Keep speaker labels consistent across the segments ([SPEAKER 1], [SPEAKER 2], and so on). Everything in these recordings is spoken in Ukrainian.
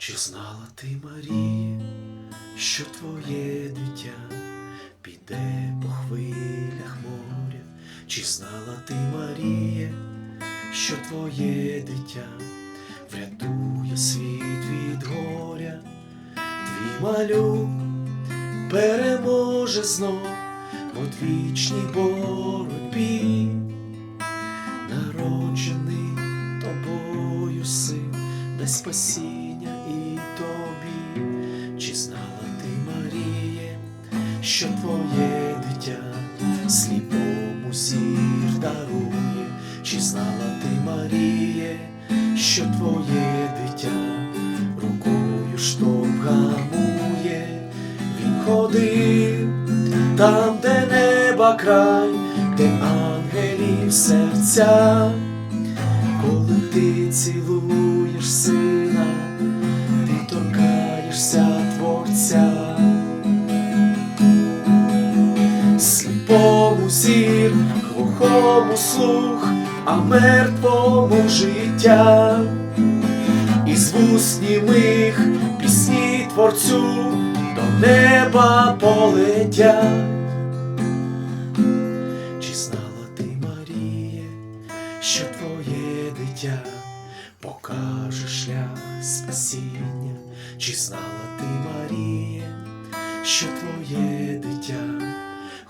[SPEAKER 1] Чи знала ти, Марія, що твоє дитя піде по хвилях моря? Чи знала ти, Марія, що твоє дитя врятує світ від горя? Твій малюк переможе знов в одвічній боротьбі, народжений тобою син, дасть спасіння що твоє дитя сліпому зір дарує, чи знала ти, Маріє, що твоє дитя рукою штовхамує, він ходив там, де неба край, де ангелів серця, коли ти цілуєш сина, ти торкаєшся творця, сліпому зір, глухому слух, а мертвому життя, із вуст німих пісні творцю до неба полетять. Чи знала ти, Маріє, що твоє дитя покаже шлях спасіння? Чи знала ти, Маріє, що твоє дитя,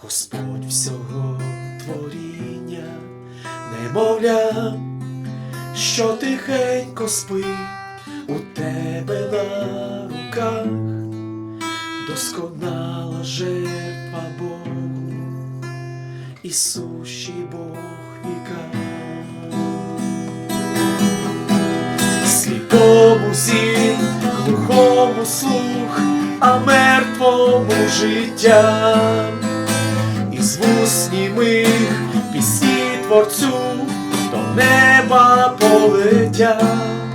[SPEAKER 1] Господь всього творіння, немовля, що тихенько спить у тебе на руках, досконала жертва Богу і Бог віка. Сліпому зір, глухому слух, а мертвому життя, із вуст німих пісні творцю до неба полетять.